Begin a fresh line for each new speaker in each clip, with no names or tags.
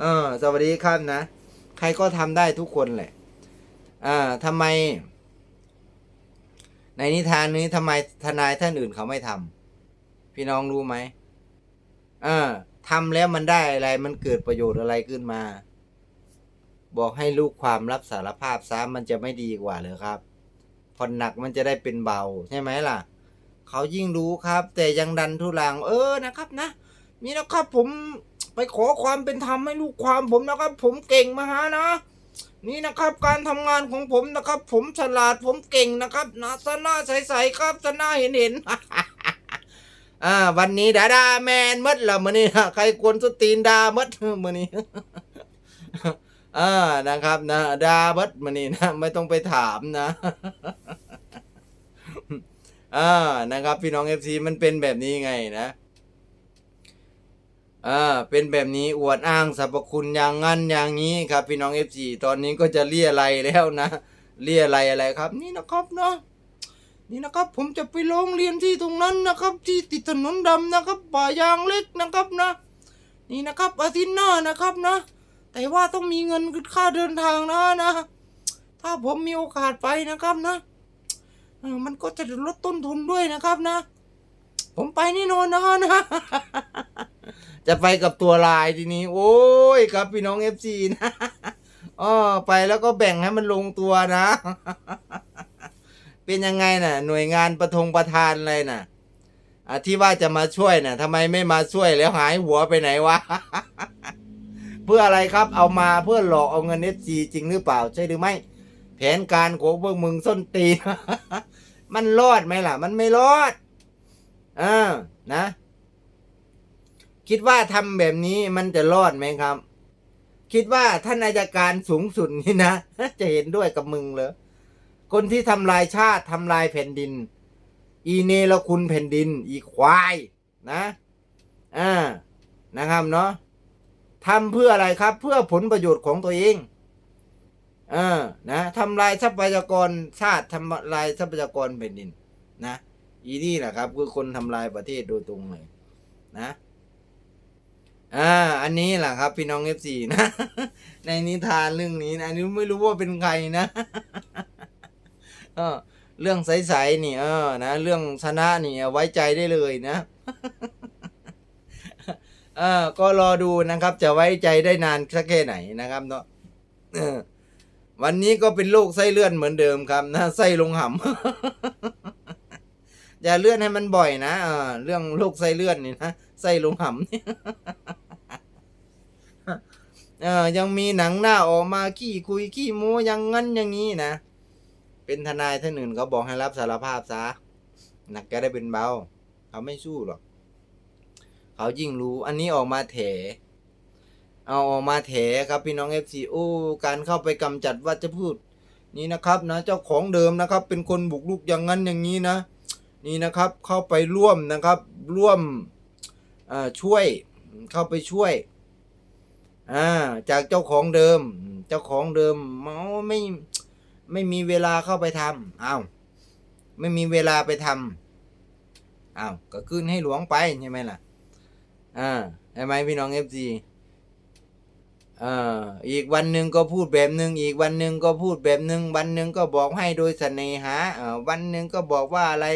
เออ สวัสดีครับนะ ใครก็ทำได้ทุกคนแหละ อ่าทำไม ในนิทานนี้ทำไมทนายท่านอื่นเขาไม่ทำพี่น้องรู้ไหมเออทำแล้วมันได้อะไร มันเกิดประโยชน์อะไรขึ้นมา บอกให้ลูกความรับสารภาพซะมันจะไม่ดีกว่าเลยครับผ่อนหนักมันจะได้เป็นเบาใช่ไหมล่ะ เขายิ่งรู้ครับ แต่ยังดันทุลัง เออนะครับนะนี่นะครับผม ไปขอความเป็นธรรมให้ลูกความผมนะครับ ผมเก่งมาหานะ นี่นะครับการทำงานของผมนะครับ ผมฉลาดผมเก่งนะครับนะสนาใสๆครับสนาเห็นเห็นๆอ่าวันนี้ดาดาแมนมดละมือนี้ใครกวนสตีนดามดมือนี้อ่านะครับนะดาเบัดมือนี้นะ ไม่ต้องไปถามนะอ่านะครับ พี่น้องเอฟซีมันเป็นแบบนี้ไงนะ อ่าเป็นแบบนี้อวดอ้างสรรพคุณอย่างงั้นอย่างนี้ครับ พี่น้องเอฟซีตอนนี้ก็จะเลี่ยไรแล้วนะเลี่ยไรอะไรครับ นี่นะครับเนาะนี่นะครับผมจะไปโรงเรียนที่ตรงนั้นนะครับ ที่ติดถนนดำนะครับป่ายางเล็กนะครับนะนี่นะครับอาทิตย์หน้านะครับนะ แต่ว่าต้องมีเงินค่าเดินทางนะนะ ถ้าผมมีโอกาสไปนะครับนะมันก็จะลดต้นทุนด้วยนะครับนะ ผมไปแน่นอนนะนะ จะไปกับตัวลายทีนี้ โอ้ยครับพี่น้องเอฟซีนะอ๋อไปแล้วก็แบ่งให้มันลงตัวนะ เป็นยังไงน่ะ หน่วยงานประทงประธานอะไรน่ะอะที่ว่าจะมาช่วยน่ะทำไมไม่มาช่วยแล้วหายหัวไปไหนวะ เพื่ออะไรครับเอามาเพื่อหลอกเอาเงินเอฟซีจริงหรือเปล่า ใช่หรือไม่ แผนการของพวกมึงส้นตีนมันรอดไหมล่ะ มันไม่รอดอ่านะ คิดว่าทำแบบนี้มันจะรอดไหมครับ คิดว่าท่านอายการสูงสุดนี่นะจะเห็นด้วยกับมึงเหรอคนที่ทำลายชาติทำลายแผ่นดิน อีเนรคุณแผ่นดิน อีควายนะอ่านะครับเนาะทำเพื่ออะไรครับ เพื่อผลประโยชน์ของตัวเองเออนะทำลายทรัพยากรชาติทำลายทรัพยากรแผ่นดิน นะ อีนี่แหละครับ คือคนทำลายประเทศโดยตรงเลยนะ อ่า อันนี้แหละครับ พี่น้องเอฟซีนะ ในนิทานเรื่องนี้นะอันนี้ไม่รู้ว่าเป็นใครนะเออเรื่องใสๆนี่เออนะเรื่องชนะนี่ไว้ใจได้เลยนะเออก็รอดูนะครับ จะไว้ใจได้นานสักแค่ไหนนะครับเนาะวันนี้ก็เป็นโรคไส้เลื่อนเหมือนเดิมครับนะไส้ลงหำอย่าเลื่อนให้มันบ่อยนะเออเรื่องโรคไส้เลื่อนนี่นะไส้ลงหำนี่ เออยังมีหนังหน้าออกมาขี้คุยขี้โม้ยังงั้นอย่างนี้นะ เป็นทนายท่านอื่นเขาบอกให้รับสารภาพซะหนักก็ได้เป็นเบาเขาไม่สู้หรอก เขายิ่งรู้ อันนี้ออกมาแถ เอาออกมาแถครับพี่น้องเอฟซีโอการเข้าไปกำจัดวัชพืชนี่นะครับนะเจ้าของเดิมนะครับ เป็นคนบุกรุกอย่างนั้นอย่างนี้นะ นี่นะครับเข้าไปร่วมนะครับ ร่วมช่วยเข้าไปช่วย อ่าจากเจ้าของเดิม เจ้าของเดิมเมาไม่ไม่มีเวลาเข้าไปทำอ้าวไม่มีเวลาไปทำอ้าวก็ขึ้นให้หลวงไปใช่ไหมล่ะอ่าใช่ไหมพี่น้องเอฟซีอ่าอีกวันหนึ่งก็พูดแบบหนึ่งอีกวันหนึ่งก็พูดแบบหนึ่งวันหนึ่งก็บอกให้โดยเสน่หาอ่าวันหนึ่งก็บอกว่าอะไร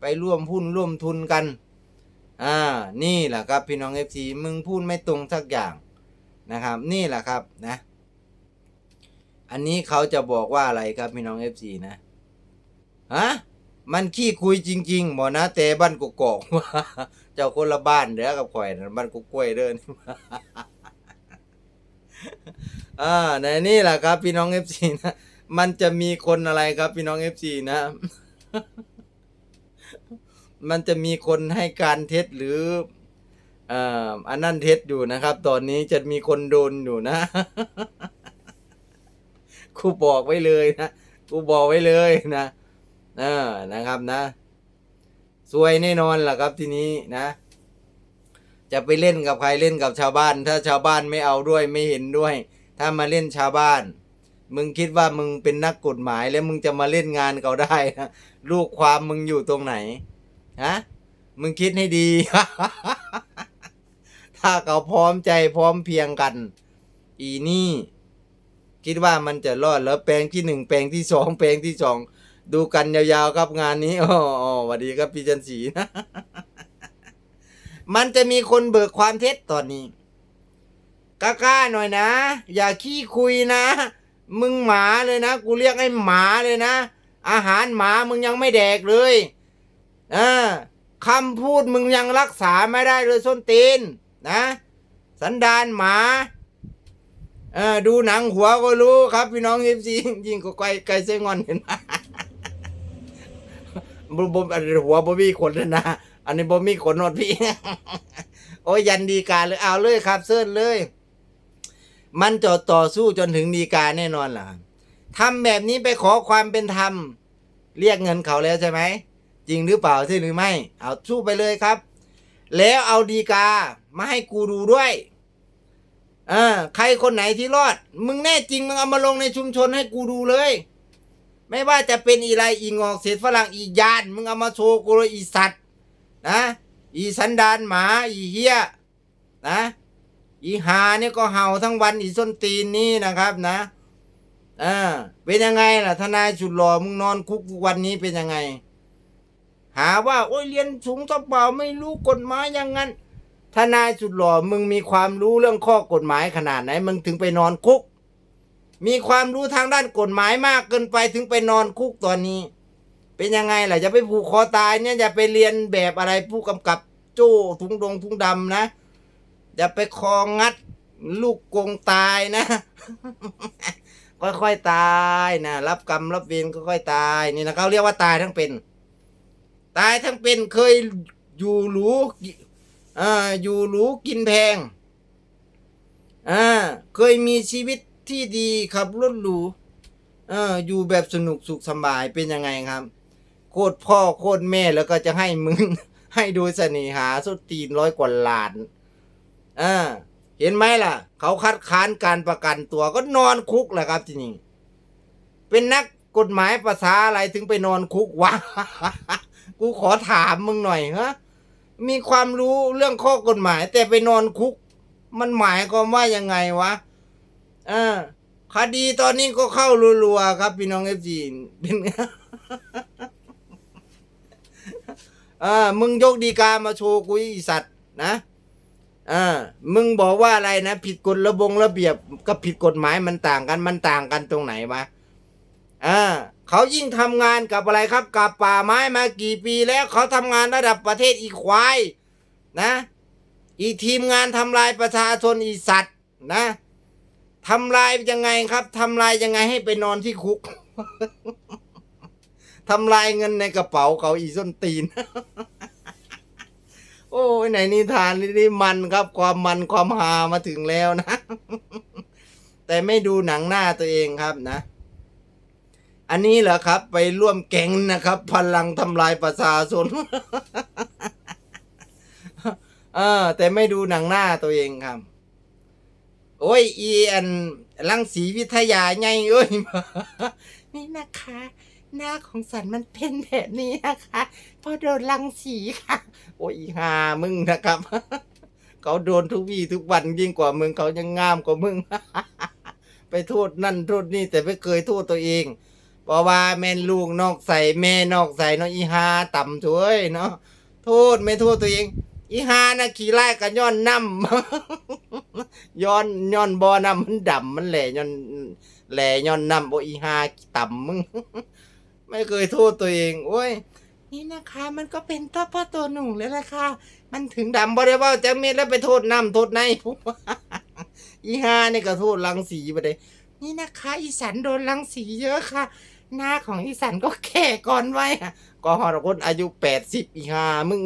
ไปร่วมหุ้นร่วมทุนกันอ่านี่แหละครับพี่น้องเอฟซีมึงพูดไม่ตรงสักอย่าง นะครับนี่แหละครับนะ อันนี้เขาจะบอกว่าอะไรครับพี่น้องเอฟซีนะฮะมันขี้คุยจริงๆบอนะแต่บ้านกกอกว่าเจ้าคนละบ้านเด้อกับข่อยนะบ้านกุกกล้วยเด้ออ่าในนี่แหละครับ พี่น้องเอฟซีนะมันจะมีคนอะไรครับ พี่น้องเอฟซีนะ มันจะมีคนให้การเท็จหรือ อ่ออันนั้นเท็จอยู่นะครับ ตอนนี้จะมีคนโดนอยู่นะครูบอกไว้เลยนะครูบอกไว้เลยนะเออนะครับนะสวยแน่นอนล่ะครับทีนี้นะ จะไปเล่นกับใครเล่นกับชาวบ้าน ถ้าชาวบ้านไม่เอาด้วยไม่เห็นด้วย ถ้ามาเล่นชาวบ้าน มึงคิดว่ามึงเป็นนักกฎหมายแล้วมึงจะมาเล่นงานเขาได้นะลูกความมึงอยู่ตรงไหนฮะมึงคิดให้ดี ถ้าเขาพร้อมใจพร้อมเพียงกัน อีนี่ คิดว่ามันจะรอดแล้วแปลงที่หนึ่งแปลงที่สองแปลงที่สองดูกันยาวๆครับงานนี้อ๋อสวัสดีครับพี่จันสีนะมันจะมีคนเบิกความเท็จตอนนี้กล้าๆหน่อยนะ อย่าขี้คุยนะ มึงหมาเลยนะ กูเรียกให้หมาเลยนะ อาหารหมามึงยังไม่แดกเลยอ่าคำพูดมึงยังรักษาไม่ได้เลยส้นตีน นะ สันดานหมาเออดูหนังหัวก็รู้ครับพี่น้องเอฟซียิงก็ไกลไกลเซงอนเห็นไหมบบ่อันนี้หัวบ่มีขนเลยนะ อันนี้บ่มีขนหนดพี่ โอ้ยยันดีกาเลยเอาเลยครับเซิร์นเลย มันจะต่อสู้จนถึงดีกาแน่นอนล่ะทำแบบนี้ไปขอความเป็นธรรม เรียกเงินเขาแล้วใช่ไหม จริงหรือเปล่าใช่หรือไม่ เอาสู้ไปเลยครับ แล้วเอาดีกามาให้กูดูด้วยเออใครคนไหนที่รอด มึงแน่จริงมึงเอามาลงในชุมชนให้กูดูเลย ไม่ว่าจะเป็นอีไรอีงอกเศษฝรั่งอียานมึงเอามาโชว์กูเลยอีสัตว์นะอีสันดานหมาอีเฮียนะอีหาเนี่ยก็เห่าทั้งวันอีส้นตีนนี่นะครับนะอ่าเป็นยังไงล่ะทนายสุดหล่อมึงนอนคุกทุกวันนี้เป็นยังไง หาว่าโอ้ยเรียนสูงสักเปล่าไม่รู้กฎหมายอย่างนั้นทนายสุดหล่อมึงมีความรู้เรื่องข้อกฎหมายขนาดไหน มึงถึงไปนอนคุก มีความรู้ทางด้านกฎหมายมากเกินไปถึงไปนอนคุกตอนนี้ เป็นยังไงล่ะจะไปผูกคอตายเนี่ยอย่าไปเรียนแบบอะไรผู้กำกับโจ้ทุงดงทุงดำนะอย่าไปคองัด ลูกกงตายนะ ค่อยๆตายนะรับกรรมรับเวรค่อยๆตายนี่นะเขาเรียกว่าตายทั้งเป็น ตายทั้งเป็นเคยอยู่หรูอ่าอยู่หรูกินแพงอ่าเคยมีชีวิตที่ดีขับรถหรูเอออยู่แบบสนุกสุขสบายเป็นยังไงครับ โคตรพ่อโคตรแม่แล้วก็จะให้มึง ให้ดูเสน่หาสุดตีนร้อยกว่าล้านอ่าเห็นไหมล่ะ เขาคัดค้านการประกันตัวก็นอนคุกแหละครับทีนี่เป็นนัก กฎหมายภาษาอะไรถึงไปนอนคุกวะ กูขอถามมึงหน่อยฮะ มีความรู้เรื่องข้อกฎหมาย แต่ไปนอนคุก มันหมายความว่ายังไงวะอ่าคดีตอนนี้ก็เข้ารัวๆครับ พี่น้องเอฟซีเป็นอ่ามึงยกดีกามาโชว์กูอีสัตว์นะอ่ามึงบอกว่าอะไรนะ ผิดกฎระบงระเบียบกับผิดกฎหมายมันต่างกันมันต่างกันตรงไหนวะ อ่าเขายิ่งทำงานกับอะไรครับ กับป่าไม้มากี่ปีแล้วเขาทำงานระดับประเทศอีควายนะ อีทีมงานทำลายประชาชนอีสัตว์นะทำลายยังไงครับทำลายยังไงให้ไปนอนที่คุกทำลายเงินในกระเป๋าเขาอีส้นตีน โอ้ยไหนนิทานนี่มันครับ ความมันความฮามาถึงแล้วนะ แต่ไม่ดูหนังหน้าตัวเองครับนะ อันนี้เหรอครับ ไปร่วมแก๊งนะครับ พลังทำลายประชาชนเออ แต่ไม่ดูหนังหน้าตัวเองครับ โอ้ยอีอันลังสีวิทยาไงเอ้ยนี่นะคะ หน้าของสันมันเป็นแบบนี้นะคะพราะโดนลังสีค่ะ โอ้ยอีหามึงนะครับเขาโดนทุกวี่ทุกวันยิ่งกว่ามึงเขายังงามกว่ามึงไปโทษนั่นโทษนี่แต่ไม่เคยโทษตัวเอง เพราะว่าแม่นลูกนอกใส่แม่นอกใส่เนาะอีหาต่ำช่วยเนาะโทษไม่โทษตัวเอง อีหานะขี่ไล่กันย้อนน้ำย้อนย้อนบ่อน้ำมันดำมันแหล่ย้อนแหล่ย้อนน้ำโออีหาต่ำมึงไม่เคยโทษตัวเองโอ้ยนี่นะคะ มันก็เป็นตัวพ่อตัวหนุ่งเลยละค่ะ มันถึงดำบ่ได้ว่าจะเม็ดแล้วไปโทษน้ำโทษในอีหานี่ก็โทษลังสีไปเลยนี่นะคะ อีสันโดนลังสีเยอะค่ะ หน้าของอีสันก็แก่ก่อนไว้อะก็หอดคนอายุแปดสิบอีหามึง